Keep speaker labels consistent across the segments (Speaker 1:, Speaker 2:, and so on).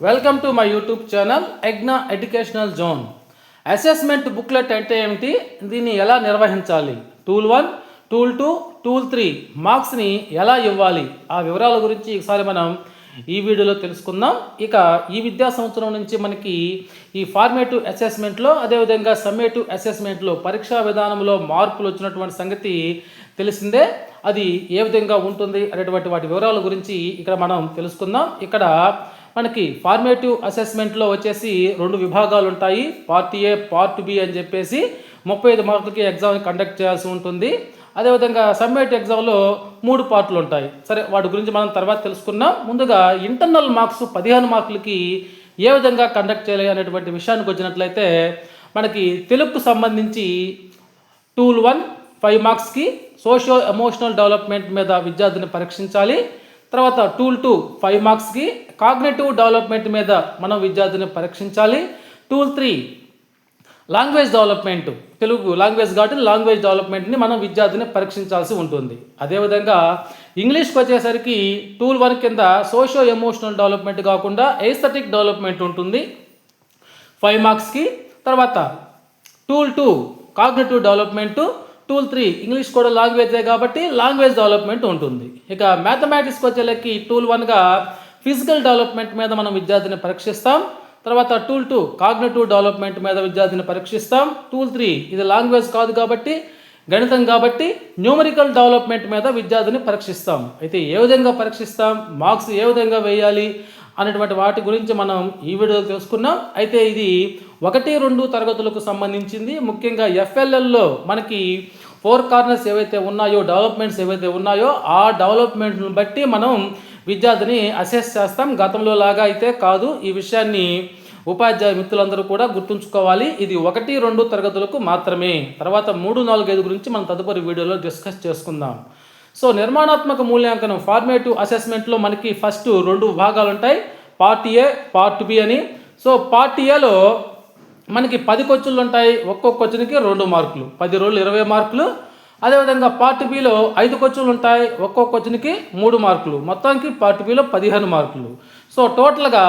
Speaker 1: Welcome to my YouTube channel ఎగ్నా educational zone assessment booklet అంటే ఏమిటి? దీన్ని ఎలా నిర్వహించాలి? Tool one tool two tool three మార్క్స్ని ఎలా ఇవ్వాలి? ఆ వివరాల గురించి ఈసారి మనం ఈ వీడియోలో తెలుసుకుందాం. ఇక ఈ విద్యా సంవత్సరం నుంచి మనకి ఈ ఫార్మేటివ్ అసెస్మెంట్లో అదేవిధంగా సమ్మేటివ్ అసెస్మెంట్లో పరీక్షా విధానంలో మార్పులు వచ్చినటువంటి సంగతి తెలిసిందే. అది ఏ విధంగా ఉంటుంది అనేటువంటి వాటి వివరాల గురించి ఇక్కడ మనం తెలుసుకుందాం. ఇక్కడ మనకి ఫార్మేటివ్ అసెస్మెంట్లో వచ్చేసి రెండు విభాగాలు ఉంటాయి. పార్ట్ ఏ పార్ట్ బి అని చెప్పేసి ముప్పై ఐదు మార్కులకి ఎగ్జామ్ కండక్ట్ చేయాల్సి ఉంటుంది. అదేవిధంగా సమ్మేట్ ఎగ్జామ్లో మూడు పార్ట్లు ఉంటాయి. సరే వాటి గురించి మనం తర్వాత తెలుసుకున్నాం ముందుగా ఇంటర్నల్ మార్క్స్ పదిహేను మార్కులకి ఏ విధంగా కండక్ట్ చేయాలి అనేటువంటి విషయానికి వచ్చినట్లయితే మనకి తెలుగుకు సంబంధించి టూల్ వన్ ఫైవ్ మార్క్స్కి సోషల్ ఎమోషనల్ డెవలప్మెంట్ మీద విద్యార్థిని పరీక్షించాలి. తర్వాత టూల్ టూ ఫైవ్ మార్క్స్కి కాగ్నేటివ్ డెవలప్మెంట్ మీద మనం విద్యార్థిని పరీక్షించాలి. Tool three language development Telugu language కాబట్టి లాంగ్వేజ్ డెవలప్మెంట్ని మనం విద్యార్థిని పరీక్షించాల్సి ఉంటుంది. అదేవిధంగా ఇంగ్లీష్కి వచ్చేసరికి టూల్ వన్ కింద సోషో ఎమోషనల్ డెవలప్మెంట్ కాకుండా ఎస్థెటిక్ డెవలప్మెంట్ ఉంటుంది. ఫైవ్ మార్క్స్కి తర్వాత tool two cognitive development tool three English కూడా లాంగ్వేజే కాబట్టి లాంగ్వేజ్ డెవలప్మెంట్ ఉంటుంది. ఇక మ్యాథమెటిక్స్కి వచ్చేలకి టూల్ వన్గా ఫిజికల్ డెవలప్మెంట్ మీద మనం విద్యార్థిని పరీక్షిస్తాం. తర్వాత టూల్ టూ కాగ్నేటివ్ డెవలప్మెంట్ మీద విద్యార్థిని పరీక్షిస్తాం. టూల్ త్రీ ఇది లాంగ్వేజ్ కాదు కాబట్టి గణితం కాబట్టి న్యూమరికల్ డెవలప్మెంట్ మీద విద్యార్థిని పరీక్షిస్తాం. అయితే ఏ విధంగా పరీక్షిస్తాం? మార్క్స్ ఏ విధంగా వేయాలి? అనేటువంటి వాటి గురించి మనం ఈ వీడియోలో తెలుసుకున్నాం. అయితే ఇది ఒకటి రెండు తరగతులకు సంబంధించింది. ముఖ్యంగా ఎఫ్ఎల్ఎల్లో మనకి ఫోర్ కార్నర్స్ ఏవైతే ఉన్నాయో డెవలప్మెంట్స్ ఏవైతే ఉన్నాయో ఆ డెవలప్మెంట్ను బట్టి మనం విద్యార్థిని అసెస్ చేస్తాం. గతంలో లాగా అయితే కాదు. ఈ విషయాన్ని ఉపాధ్యాయ మిత్రులందరూ కూడా గుర్తుంచుకోవాలి. ఇది ఒకటి రెండు తరగతులకు మాత్రమే. తర్వాత మూడు నాలుగు ఐదు గురించి మనం తదుపరి వీడియోలో డిస్కస్ చేసుకుందాం. సో నిర్మాణాత్మక మూల్యాంకనం ఫార్మేటివ్ అసెస్మెంట్లో మనకి ఫస్ట్ రెండు భాగాలు ఉంటాయి పార్ట్ ఏ పార్ట్ బి అని. సో పార్ట్ ఏలో మనకి పది క్వశ్చన్లు ఉంటాయి ఒక్కొక్క క్వశ్చన్కి రెండు మార్కులు పది రోజులు ఇరవై మార్కులు. అదేవిధంగా పార్ట్ బిలో ఐదు క్వశ్చన్లు ఉంటాయి ఒక్కొక్క క్వశ్చన్కి మూడు మార్కులు మొత్తానికి పార్ట్ బిలో పదిహేను మార్కులు. సో టోటల్గా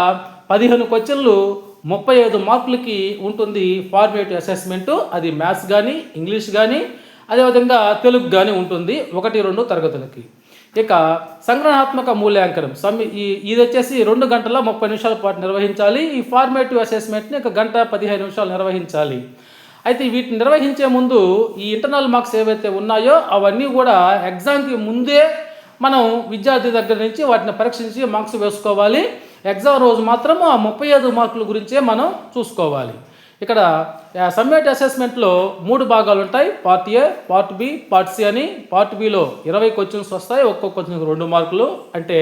Speaker 1: పదిహేను క్వశ్చన్లు ముప్పై ఐదు మార్కులకి ఉంటుంది ఫార్మేటివ్ అసెస్మెంటు అది మ్యాథ్స్ కానీ ఇంగ్లీష్ కానీ అదేవిధంగా తెలుగు కానీ ఉంటుంది ఒకటి రెండు తరగతులకి. ఇక సంగ్రహాత్మక మూల్యాంకనం సమ్ ఈ ఇది వచ్చేసి రెండు గంటల ముప్పై నిమిషాల పాటు నిర్వహించాలి ఈ ఫార్మేటివ్ అసెస్మెంట్ని ఒక గంట పదిహేను నిమిషాలు నిర్వహించాలి. అయితే వీటిని నిర్వహించే ముందు ఈ ఇంటర్నల్ మార్క్స్ ఏవైతే ఉన్నాయో అవన్నీ కూడా ఎగ్జామ్కి ముందే మనం విద్యార్థి దగ్గర నుంచి వాటిని పరీక్షించి మార్క్స్ వేసుకోవాలి. ఎగ్జామ్ రోజు మాత్రం ఆ ముప్పై ఐదు మార్కుల గురించే మనం చూసుకోవాలి. ఇక్కడ సమ్మేట్ అసెస్మెంట్లో మూడు భాగాలు ఉంటాయి part A part B part C అని. పార్ట్ బిలో ఇరవై క్వశ్చన్స్ వస్తాయి. ఒక్కొక్క క్వశ్చన్కి రెండు మార్కులు. అంటే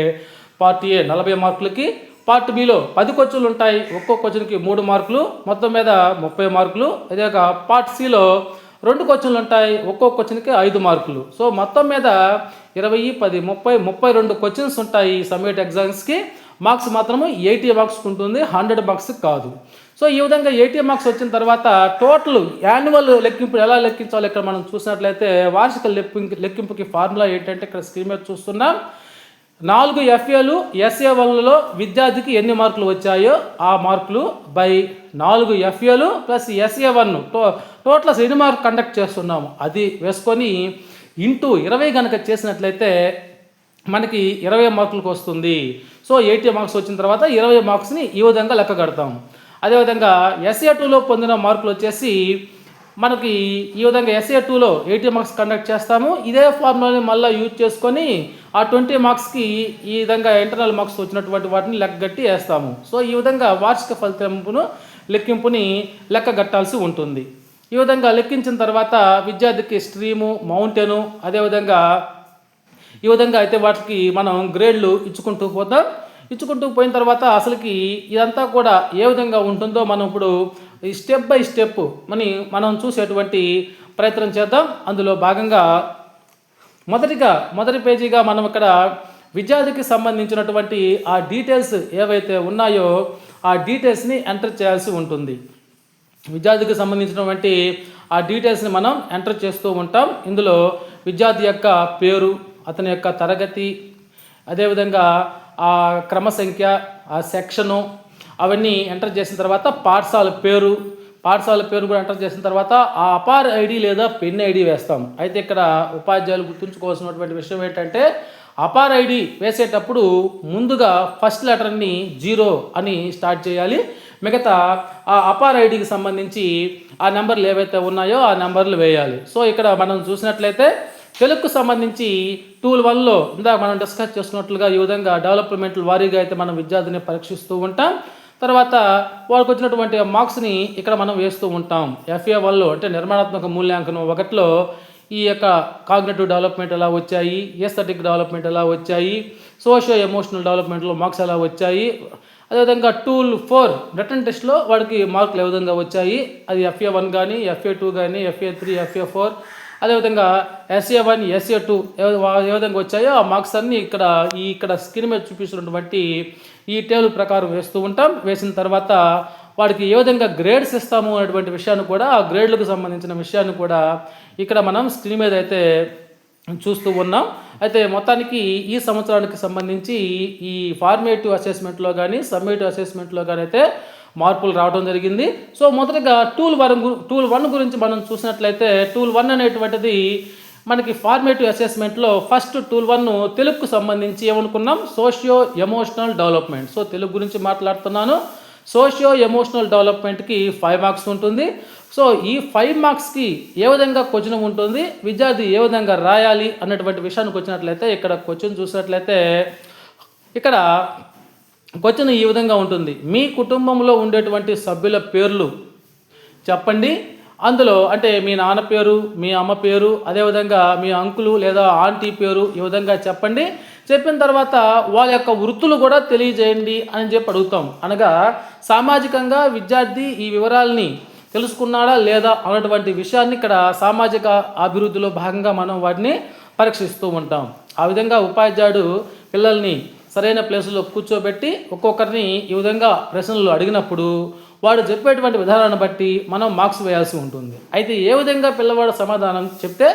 Speaker 1: పార్ట్ ఏ నలభై మార్కులకి పార్ట్ బిలో పది క్వశ్చన్లు ఉంటాయి ఒక్కొక్క క్వశ్చన్కి మూడు మార్కులు. మొత్తం మీద ముప్పై మార్కులు. అదే పార్ట్ సిలో రెండు క్వశ్చన్లు ఉంటాయి ఒక్కొక్క క్వశ్చన్కి ఐదు మార్కులు. సో మొత్తం మీద ఇరవై పది ముప్పై ముప్పై రెండు క్వశ్చన్స్ ఉంటాయి సమ్మేట్ ఎగ్జామ్స్కి. మార్క్స్ మాత్రము ఎయిటీ మార్క్స్ ఉంటుంది. హండ్రెడ్ మార్క్స్ కాదు. సో ఈ విధంగా ఏటీఎం మార్క్స్ వచ్చిన తర్వాత టోటల్ యాన్యువల్ లెక్కింపు ఎలా లెక్కించాలో ఇక్కడ మనం చూసినట్లయితే వార్షిక లెక్కింపు లెక్కింపుకి ఫార్ములా ఏంటంటే ఇక్కడ స్క్రీన్ మీద చూస్తున్నాం. నాలుగు ఎఫ్ఏలు ఎస్ఏ వన్లలో విద్యార్థికి ఎన్ని మార్కులు వచ్చాయో ఆ మార్కులు బై నాలుగు ఎఫ్ఏలు ప్లస్ ఎస్ఏ వన్. టో టోటల్ ఎన్ని మార్క్ కండక్ట్ చేస్తున్నాము? అది వేసుకొని ఇంటూ ఇరవై కనుక చేసినట్లయితే మనకి ఇరవై మార్కులకు వస్తుంది. సో ఎయిటీ మార్క్స్ వచ్చిన తర్వాత ఇరవై మార్క్స్ని ఈ విధంగా లెక్క కడతాము. అదేవిధంగా ఎస్ఏ టూలో పొందిన మార్కులు వచ్చేసి మనకి ఈ విధంగా ఎస్ఏ టూలో ఎయిటీ మార్క్స్ కండక్ట్ చేస్తాము. ఇదే ఫార్ములాని మళ్ళీ యూజ్ చేసుకొని ఆ ట్వంటీ మార్క్స్కి ఈ విధంగా ఇంటర్నల్ మార్క్స్ వచ్చినటువంటి వాటిని లెక్కగట్టి వేస్తాము. సో ఈ విధంగా వార్షిక ఫలితంపును లెక్కింపుని లెక్కగట్టాల్సి ఉంటుంది. ఈ విధంగా లెక్కించిన తర్వాత విద్యార్థికి స్ట్రీము మౌంటైను అదేవిధంగా ఈ విధంగా అయితే వాటికి మనం గ్రేడ్లు ఇచ్చుకుంటూ పోతాం. ఇచ్చుకుంటూ పోయిన తర్వాత అసలుకి ఇదంతా కూడా ఏ విధంగా ఉంటుందో మనం ఇప్పుడు స్టెప్ బై స్టెప్ మని మనం చూసేటువంటి ప్రయత్నం చేద్దాం. అందులో భాగంగా మొదటిగా మొదటి పేజీగా మనం ఇక్కడ విద్యార్థికి సంబంధించినటువంటి ఆ డీటెయిల్స్ ఏవైతే ఉన్నాయో ఆ డీటెయిల్స్ని ఎంటర్ చేయాల్సి ఉంటుంది. విద్యార్థికి సంబంధించినటువంటి ఆ డీటెయిల్స్ని మనం ఎంటర్ చేస్తూ ఉంటాం. ఇందులో విద్యార్థి యొక్క పేరు అతని యొక్క తరగతి అదేవిధంగా ఆ క్రమ సంఖ్య ఆ సెక్షను అవన్నీ ఎంటర్ చేసిన తర్వాత పాఠశాల పేరు పాఠశాల పేరు కూడా ఎంటర్ చేసిన తర్వాత ఆ అపార్ ఐడి లేదా పెన్ ఐడి వేస్తాం. అయితే ఇక్కడ ఉపాధ్యాయులు గుర్తుంచుకోవాల్సినటువంటి విషయం ఏంటంటే అపార్ ఐడి వేసేటప్పుడు ముందుగా ఫస్ట్ లెటర్ని జీరో అని స్టార్ట్ చేయాలి. మిగతా ఆ అపార్ ఐడికి సంబంధించి ఆ నెంబర్లు ఏవైతే ఉన్నాయో ఆ నెంబర్లు వేయాలి. సో ఇక్కడ మనం చూసినట్లయితే తెలుగుకు సంబంధించి టూల్ వన్లో ఇందాక మనం డిస్కస్ చేసుకున్నట్లుగా ఈ విధంగా డెవలప్మెంట్ల వారీగా అయితే మనం విద్యార్థిని పరీక్షిస్తూ ఉంటాం. తర్వాత వాళ్ళకు వచ్చినటువంటి మార్క్స్ని ఇక్కడ మనం వేస్తూ ఉంటాం. ఎఫ్ఏ వన్లో అంటే నిర్మాణాత్మక మూల్యాంకనం ఒకటిలో ఈ యొక్క కాగ్నేటివ్ డెవలప్మెంట్ ఎలా వచ్చాయి ఎస్థెటిక్ డెవలప్మెంట్ ఎలా వచ్చాయి సోషియో ఎమోషనల్ డెవలప్మెంట్లో మార్క్స్ ఎలా వచ్చాయి అదేవిధంగా టూల్ ఫోర్ రిటర్న్ టెస్ట్లో వాడికి మార్కులు ఏ విధంగా వచ్చాయి అది ఎఫ్ఏ వన్ కానీ ఎఫ్ఏ టూ కానీ ఎఫ్ఏ త్రీ ఎఫ్ఏ ఫోర్ అదేవిధంగా ఎస్ఏ వన్ ఎస్ఏ టూ ఏ విధంగా వచ్చాయో ఆ మార్క్స్ అన్నీ ఇక్కడ ఈ ఇక్కడ స్క్రీన్ మీద చూపిస్తున్నటువంటి ఈ టేబుల్ ప్రకారం వేస్తూ ఉంటాం. వేసిన తర్వాత వాడికి ఏ విధంగా గ్రేడ్స్ ఇస్తాము అనేటువంటి విషయాన్ని కూడా ఆ గ్రేడ్లకు సంబంధించిన విషయాన్ని కూడా ఇక్కడ మనం స్క్రీన్ మీద అయితే చూస్తూ ఉన్నాం. అయితే మొత్తానికి ఈ సంవత్సరానికి సంబంధించి ఈ ఫార్మేటివ్ అసెస్మెంట్లో కానీ సమ్మేటివ్ అసెస్మెంట్లో కానీ అయితే మార్పులు రావడం జరిగింది. సో మొదటగా టూల్ వన్ గు- టూల్ వన్ గురించి మనం చూసినట్లయితే టూల్ వన్ అనేటువంటిది మనకి ఫార్మేటివ్ అసెస్మెంట్లో ఫస్ట్ టూల్ వన్ తెలుగుకు సంబంధించి ఏమనుకున్నాం? Socio emotional development. So Telugu గురించి మాట్లాడుతున్నాను. సోషియో ఎమోషనల్ డెవలప్మెంట్కి ఫైవ్ మార్క్స్ ఉంటుంది. సో ఈ ఫైవ్ మార్క్స్కి ఏ విధంగా క్వశ్చన్ ఉంటుంది? విద్యార్థి ఏ విధంగా రాయాలి? అన్నటువంటి విషయానికి వచ్చినట్లయితే ఇక్కడ క్వశ్చన్ చూసినట్లయితే ఇక్కడ క్వశ్చన్ ఈ విధంగా ఉంటుంది. మీ కుటుంబంలో ఉండేటువంటి సభ్యుల పేర్లు చెప్పండి. అందులో అంటే మీ నాన్న పేరు మీ అమ్మ పేరు అదేవిధంగా మీ అంకులు లేదా ఆంటీ పేరు ఈ విధంగా చెప్పండి. చెప్పిన తర్వాత వాళ్ళ యొక్క వృత్తులు కూడా తెలియజేయండి అని చెప్పి అడుగుతాం. అనగా సామాజికంగా విద్యార్థి ఈ వివరాల్ని తెలుసుకున్నాడా లేదా అన్నటువంటి విషయాన్ని ఇక్కడ సామాజిక అభివృద్ధిలో భాగంగా మనం వాటిని పరీక్షిస్తూ ఉంటాం. ఆ విధంగా ఉపాధ్యాయుడు పిల్లల్ని సరైన ప్లేసులో కూర్చోబెట్టి ఒక్కొక్కరిని ఈ విధంగా ప్రశ్నలు అడిగినప్పుడు వాడు చెప్పేటువంటి విధానాన్ని బట్టి మనం మార్క్స్ వేయాల్సి ఉంటుంది. అయితే ఏ విధంగా పిల్లవాడు సమాధానం చెప్తే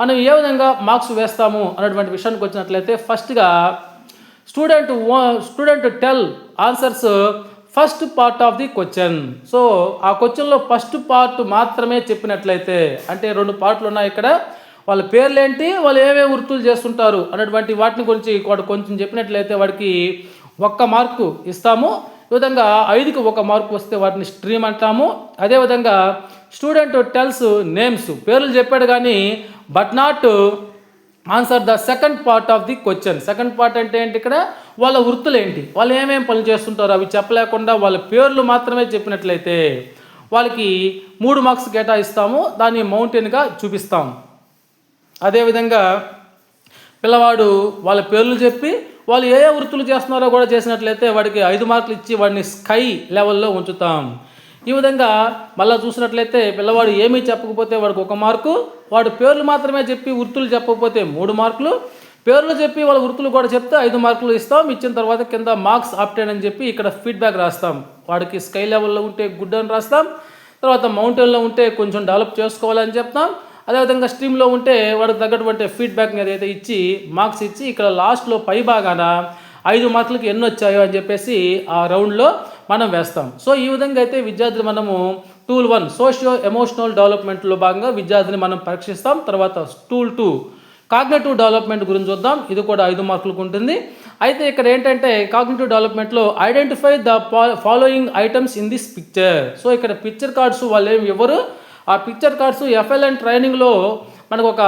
Speaker 1: మనం ఏ విధంగా మార్క్స్ వేస్తాము అన్నటువంటి విషయానికి వచ్చినట్లయితే ఫస్ట్గా student student tell answers first part of the question. So ఆ క్వశ్చన్లో ఫస్ట్ పార్ట్ మాత్రమే చెప్పినట్లయితే అంటే రెండు పార్ట్లు ఉన్నాయి ఇక్కడ. వాళ్ళ పేర్లు ఏంటి వాళ్ళు ఏమేమి వృత్తులు చేస్తుంటారు? అన్నటువంటి వాటిని గురించి వాడు కొంచెం చెప్పినట్లయితే వాడికి ఒక్క మార్కు ఇస్తాము. ఈ విధంగా ఐదుకి ఒక మార్కు వస్తే వాటిని స్ట్రీమ్ అంటాము. అదేవిధంగా స్టూడెంట్ టెల్స్ నేమ్స్. పేర్లు చెప్పాడు కానీ but not answer the second part of the question. Second part అంటే ఏంటి ఇక్కడ? వాళ్ళ వృత్తులు ఏంటి వాళ్ళు ఏమేమి పనులు చేస్తుంటారు? అవి చెప్పలేకుండా వాళ్ళ పేర్లు మాత్రమే చెప్పినట్లయితే వాళ్ళకి మూడు మార్క్స్ కేటాయిస్తాము. దాన్ని మౌంటైన్గా చూపిస్తాము అదేవిధంగా పిల్లవాడు వాళ్ళ పేర్లు చెప్పి వాళ్ళు ఏ ఏ వృత్తులు చేస్తున్నారో కూడా చేసినట్లయితే వాడికి ఐదు మార్కులు ఇచ్చి వాడిని స్కై లెవెల్లో ఉంచుతాం. ఈ విధంగా మళ్ళీ చూసినట్లయితే పిల్లవాడు ఏమీ చెప్పకపోతే వాడికి ఒక మార్కు వాడు పేర్లు మాత్రమే చెప్పి వృత్తులు చెప్పకపోతే మూడు మార్కులు పేర్లు చెప్పి వాళ్ళ వృత్తులు కూడా చెప్తే ఐదు మార్కులు ఇస్తాం ఇచ్చిన తర్వాత కింద మార్క్స్ అప్టైన్ అని చెప్పి ఇక్కడ ఫీడ్బ్యాక్ రాస్తాం. వాడికి స్కై లెవెల్లో ఉంటే గుడ్ అని రాస్తాం తర్వాత మౌంటైన్లో ఉంటే కొంచెం డెవలప్ చేసుకోవాలని చెప్తాం అదేవిధంగా స్ట్రీమ్లో ఉంటే వాడికి తగ్గటువంటి ఫీడ్బ్యాక్ అదైతే ఇచ్చి మార్క్స్ ఇచ్చి ఇక్కడ లాస్ట్లో పై భాగాన ఐదు మార్కులకి ఎన్ని వచ్చాయో అని చెప్పేసి ఆ రౌండ్లో మనం వేస్తాం. సో ఈ విధంగా అయితే విద్యార్థులు మనము టూల్ వన్ సోషియో ఎమోషనల్ డెవలప్మెంట్లో భాగంగా విద్యార్థిని మనం పరీక్షిస్తాం. తర్వాత టూల్ టూ కాగ్నేటివ్ డెవలప్మెంట్ గురించి చూద్దాం. ఇది కూడా ఐదు మార్కులకు ఉంటుంది. అయితే ఇక్కడ ఏంటంటే కాగ్నేటివ్ డెవలప్మెంట్లో identify the following items in this picture. So ఇక్కడ పిక్చర్ కార్డ్స్ వాళ్ళు ఏమి ఇవ్వరు. ఆ పిక్చర్ కార్డ్స్ ఎఫ్ఎల్ఎన్ ట్రైనింగ్లో మనకు ఒక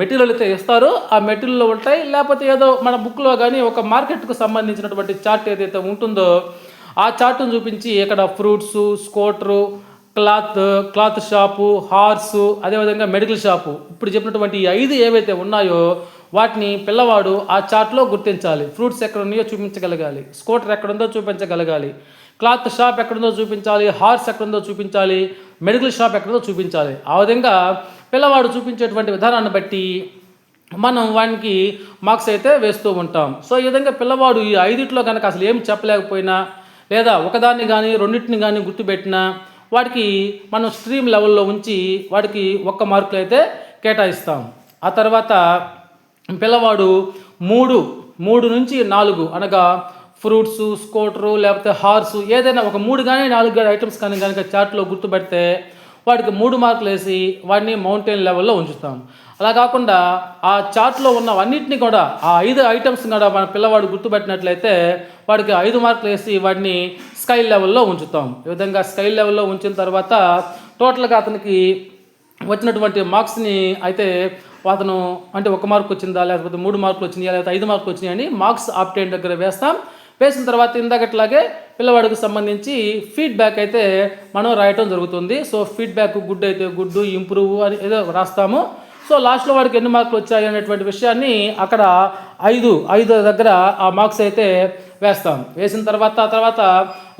Speaker 1: మెటీరియల్ అయితే ఇస్తారు. ఆ మెటీరియల్లో ఉంటాయి. లేకపోతే ఏదో మన బుక్లో కానీ ఒక మార్కెట్కు సంబంధించినటువంటి చార్ట్ ఏదైతే ఉంటుందో ఆ చార్ట్ను చూపించి ఇక్కడ fruits scooter cloth cloth shop horse అదేవిధంగా మెడికల్ షాపు. ఇప్పుడు చెప్పినటువంటి ఐదు ఏవైతే ఉన్నాయో వాటిని పిల్లవాడు ఆ చార్ట్లో గుర్తించాలి. ఫ్రూట్స్ ఎక్కడ ఉన్నాయో చూపించగలగాలి. స్కూటర్ ఎక్కడుందో చూపించగలగాలి. క్లాత్ షాప్ ఎక్కడుందో చూపించాలి. హార్స్ ఎక్కడుందో చూపించాలి. మెడికల్ షాప్ ఎక్కడో చూపించాలి. ఆ విధంగా పిల్లవాడు చూపించేటువంటి విధానాన్ని బట్టి మనం వానికి మార్క్స్ అయితే వేస్తూ ఉంటాం. సో ఈ విధంగా పిల్లవాడు ఈ ఐదిట్లో కనుక అసలు ఏం చెప్పలేకపోయినా లేదా ఒకదాన్ని కానీ రెండింటిని కానీ గుర్తుపెట్టినా వాడికి మనం స్ట్రీమ్ లెవెల్లో ఉంచి వాడికి ఒక్క మార్కులు అయితే కేటాయిస్తాం. ఆ తర్వాత పిల్లవాడు మూడు మూడు నుంచి నాలుగు అనగా ఫ్రూట్స్ స్కూటరు లేకపోతే హార్సు ఏదైనా ఒక మూడు కానీ నాలుగు కానీ ఐటమ్స్ కానీ కనుక చార్ట్లో గుర్తుపెడితే వాడికి మూడు మార్కులు వేసి వాడిని మౌంటైన్ లెవెల్లో ఉంచుతాం. అలా కాకుండా ఆ చార్ట్లో ఉన్న అన్నింటినీ కూడా ఆ ఐదు ఐటమ్స్ కూడా మన పిల్లవాడు గుర్తుపెట్టినట్లయితే వాడికి ఐదు మార్కులు వేసి వాడిని స్కై లెవెల్లో ఉంచుతాం. ఈ విధంగా స్కై లెవెల్లో ఉంచిన తర్వాత టోటల్గా అతనికి వచ్చినటువంటి మార్క్స్ని అయితే అతను అంటే ఒక మార్క్ వచ్చిందా లేకపోతే మూడు మార్కులు వచ్చినాయా లేకపోతే ఐదు మార్కులు వచ్చినాయని మార్క్స్ ఆప్టైన్ దగ్గర వేస్తాం. వేసిన తర్వాత ఇందాకట్లాగే పిల్లవాడికి సంబంధించి ఫీడ్బ్యాక్ అయితే మనం రాయటం జరుగుతుంది. సో ఫీడ్బ్యాక్ గుడ్ అయితే గుడ్ ఇంప్రూవ్ అని ఏదో రాస్తాము. సో లాస్ట్లో వాడికి ఎన్ని మార్కులు వచ్చాయి అనేటువంటి విషయాన్ని అక్కడ ఐదు ఐదు దగ్గర ఆ మార్క్స్ అయితే వేస్తాం. వేసిన తర్వాత ఆ తర్వాత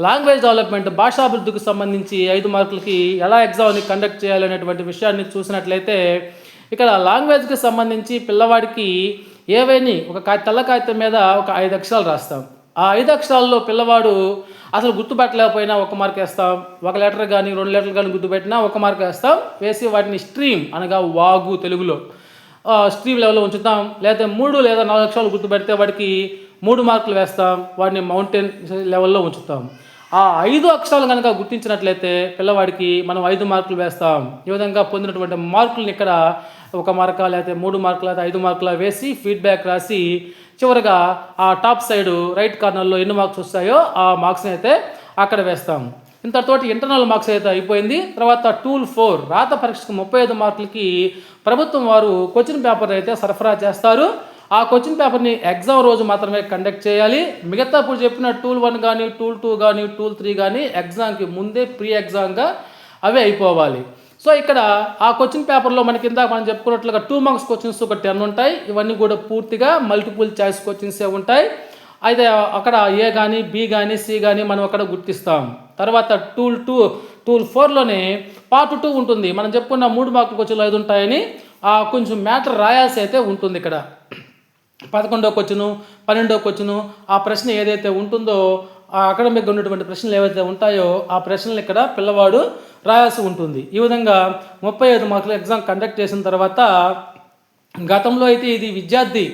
Speaker 1: లాంగ్వేజ్ డెవలప్మెంట్ భాషాభివృద్ధికి సంబంధించి ఐదు మార్కులకి ఎలా ఎగ్జామ్ని కండక్ట్ చేయాలనేటువంటి విషయాన్ని చూసినట్లయితే ఇక్కడ లాంగ్వేజ్కి సంబంధించి పిల్లవాడికి ఏవైనా ఒక కా తెల్ల కాగితం మీద ఒక ఐదు అక్షరాలు రాస్తాం. ఆ ఐదు అక్షరాల్లో పిల్లవాడు అసలు గుర్తుపెట్టలేకపోయినా ఒక మార్క్ వేస్తాం ఒక లెటర్ కానీ రెండు లెటర్లు కానీ గుర్తుపెట్టినా ఒక మార్క్ వేస్తాం వేసి వాటిని స్ట్రీమ్ అనగా వాగు తెలుగులో స్ట్రీమ్ లెవెల్లో ఉంచుతాం లేదా మూడు లేదా నాలుగు అక్షరాలు గుర్తుపెడితే వాడికి మూడు మార్కులు వేస్తాం వాడిని మౌంటైన్ లెవెల్లో ఉంచుతాం. ఆ ఐదు అక్షరాలు కనుక గుర్తించినట్లయితే పిల్లవాడికి మనం ఐదు మార్కులు వేస్తాం. ఈ విధంగా పొందినటువంటి మార్కులను ఇక్కడ ఒక మార్కా లేకపోతే మూడు మార్కులు లేకపోతే ఐదు మార్కుల వేసి ఫీడ్బ్యాక్ రాసి చివరగా ఆ టాప్ సైడ్ రైట్ కార్నర్లో ఎన్ని మార్క్స్ వస్తాయో ఆ మార్క్స్ని అయితే అక్కడ వేస్తాం. ఇంతతోటి ఇంటర్నల్ మార్క్స్ అయితే అయిపోయింది. తర్వాత టూల్ ఫోర్ రాత పరీక్షకు ముప్పై ఐదు మార్కులకి ప్రభుత్వం వారు క్వశ్చన్ పేపర్ అయితే సరఫరా చేస్తారు. ఆ క్వశ్చన్ పేపర్ని ఎగ్జామ్ రోజు మాత్రమే కండక్ట్ చేయాలి. మిగతా ఇప్పుడు చెప్పిన టూల్ వన్ కానీ టూల్ టూ కానీ టూల్ త్రీ కానీ ఎగ్జామ్కి ముందే ప్రీ ఎగ్జామ్గా అవి అయిపోవాలి. సో ఇక్కడ ఆ క్వశ్చన్ పేపర్లో మనకి ఇందాక మనం చెప్పుకున్నట్లుగా టూ మార్క్స్ క్వశ్చన్స్ ఒక టెన్ ఉంటాయి. ఇవన్నీ కూడా పూర్తిగా మల్టిపుల్ చాయిస్ క్వశ్చన్సే ఉంటాయి. అయితే అక్కడ ఏ కానీ బి కానీ సి కానీ మనం అక్కడ గుర్తిస్తాం. తర్వాత టూల్ టూ టూల్ ఫోర్లోనే పార్ట్ టూ ఉంటుంది. మనం చెప్పుకున్న మూడు మార్కులు క్వశ్చన్లు ఐదు ఉంటాయని ఆ కొంచెం మ్యాటర్ రాయాల్సి అయితే ఉంటుంది ఇక్కడ. పదకొండో క్వశ్చను పన్నెండో క్వశ్చను ఆ ప్రశ్న ఏదైతే ఉంటుందో ఆ అకాడమిక్గా ఉన్నటువంటి ప్రశ్నలు ఏవైతే ఉంటాయో ఆ ప్రశ్నలు ఇక్కడ పిల్లవాడు రాయాల్సి ఉంటుంది. ఈ విధంగా ముప్పై ఐదు మార్కుల ఎగ్జామ్ కండక్ట్ చేసిన తర్వాత గతంలో అయితే ఇది విద్యార్థి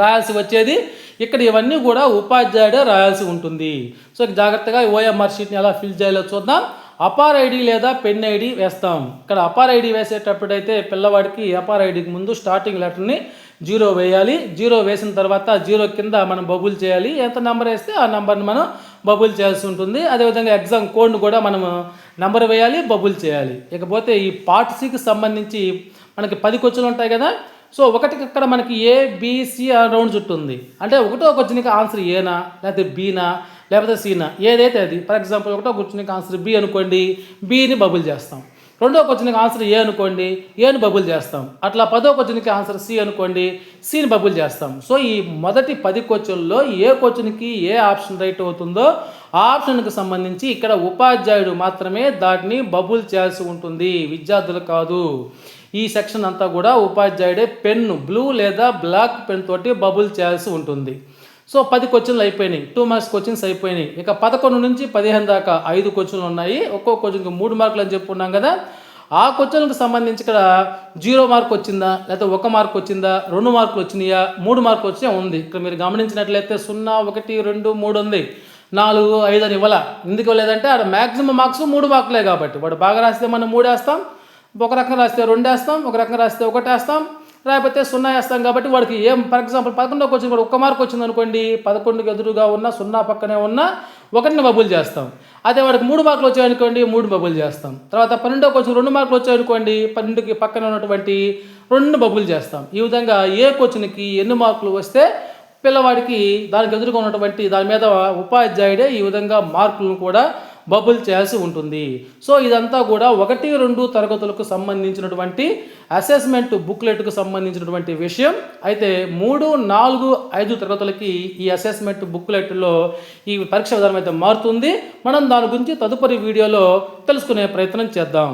Speaker 1: రాయాల్సి వచ్చేది ఇక్కడ ఇవన్నీ కూడా ఉపాధ్యాయుడే రాయాల్సి ఉంటుంది. సో జాగ్రత్తగా ఓఎంఆర్ షీట్ని ఎలా ఫిల్ చేయాలో చూద్దాం. అపార్ ఐడి లేదా పెన్ ఐడి వేస్తాం. ఇక్కడ అపార్ ఐడి వేసేటప్పుడైతే పిల్లవాడికి అపార్ ఐడికి ముందు స్టార్టింగ్ లెటర్ని జీరో వేయాలి జీరో వేసిన తర్వాత జీరో కింద మనం బబుల్ చేయాలి. ఎంత నెంబర్ వేస్తే ఆ నెంబర్ని మనం బబుల్ చేయాల్సి ఉంటుంది. అదేవిధంగా ఎగ్జామ్ కోడ్ను కూడా మనం నెంబర్ వేయాలి బబుల్ చేయాలి. ఇకపోతే ఈ పార్ట్ సికి సంబంధించి మనకి పది క్వశ్చన్లు ఉంటాయి కదా. సో ఒకటికి అక్కడ మనకి ఏ బీసీ రౌండ్ చుట్టూ ఉంది. అంటే ఒకటో క్వశ్చన్కి ఆన్సర్ ఏనా లేకపోతే బీనా లేకపోతే సీనా ఏదైతే అది. ఫర్ ఎగ్జాంపుల్ ఒకటో క్వశ్చన్కి ఆన్సర్ బి అనుకోండి బీని బబుల్ చేస్తాం. రెండో క్వశ్చన్కి ఆన్సర్ ఏ అనుకోండి ఏను బబుల్ చేస్తాం. అట్లా పదో క్వశ్చన్కి ఆన్సర్ సి అనుకోండి సిని బబుల్ చేస్తాం. సో ఈ మొదటి పది క్వశ్చన్లో ఏ క్వశ్చన్కి ఏ ఆప్షన్ రైట్ అవుతుందో ఆ ఆప్షన్కి సంబంధించి ఇక్కడ ఉపాధ్యాయుడు మాత్రమే దాటిని బబుల్ చేయాల్సి ఉంటుంది. విద్యార్థులు కాదు. ఈ సెక్షన్ అంతా కూడా ఉపాధ్యాయుడే పెన్ను బ్లూ లేదా బ్లాక్ పెన్ తోటి బబుల్ చేయాల్సి ఉంటుంది. సో పది క్వశ్చన్లు అయిపోయినాయి. టూ మార్క్స్ క్వశ్చన్స్ అయిపోయినాయి. ఇక పదకొండు నుంచి పదిహేను దాకా ఐదు క్వశ్చన్లు ఉన్నాయి. ఒక్కో క్వశ్చన్కి మూడు మార్కులు అని చెప్పుకున్నాం కదా. ఆ క్వశ్చన్లకు సంబంధించి ఇక్కడ జీరో మార్క్ వచ్చిందా? లేకపోతే ఒక మార్క్ వచ్చిందా? రెండు మార్కులు వచ్చినాయా? మూడు మార్కులు వచ్చినా ఉంది. ఇక్కడ మీరు గమనించినట్లయితే సున్నా ఒకటి రెండు మూడు ఉంది. నాలుగు ఐదు అని ఇవ్వాల. ఎందుకు ఇవ్వలేదంటే ఆడ మ్యాక్సిమం మార్క్స్ మూడు మార్కులే కాబట్టి. వాడు బాగా రాస్తే మనం మూడు వేస్తాం ఒక రకం రాస్తే రెండు వేస్తాం. ఒక రకం రాస్తే ఒకటి వేస్తాం. లేకపోతే సున్నా వేస్తాం కాబట్టి వాడికి ఏం ఫర్ ఎగ్జాంపుల్ పదకొండుకి వచ్చింది కూడా ఒక్క మార్క్ వచ్చింది అనుకోండి పదకొండుకి ఎదురుగా ఉన్న సున్నా పక్కనే ఉన్న ఒకటిని బబుల్ చేస్తాం. అదే వాడికి మూడు మార్కులు వచ్చాయనుకోండి మూడు బబుల్ చేస్తాం. తర్వాత పన్నెండోకి వచ్చి రెండు మార్కులు వచ్చాయనుకోండి పన్నెండుకి పక్కన ఉన్నటువంటి రెండు బబుల్ చేస్తాం. ఈ విధంగా ఏ క్వశ్చన్కి ఎన్ని మార్కులు వస్తే పిల్లవాడికి దానికి ఎదురుగా ఉన్నటువంటి దాని మీద ఉపాధ్యాయుడే ఈ విధంగా మార్కులను కూడా బబుల్ చేయాల్సి ఉంటుంది. సో ఇదంతా కూడా ఒకటి రెండు తరగతులకు సంబంధించినటువంటి అసెస్మెంట్ బుక్లెట్కు సంబంధించినటువంటి విషయం. అయితే మూడు నాలుగు ఐదు తరగతులకి ఈ అసెస్మెంట్ బుక్లెట్లో ఈ పరీక్ష విధానం అయితే మారుతుంది. మనం దాని గురించి తదుపరి వీడియోలో తెలుసుకునే ప్రయత్నం చేద్దాం.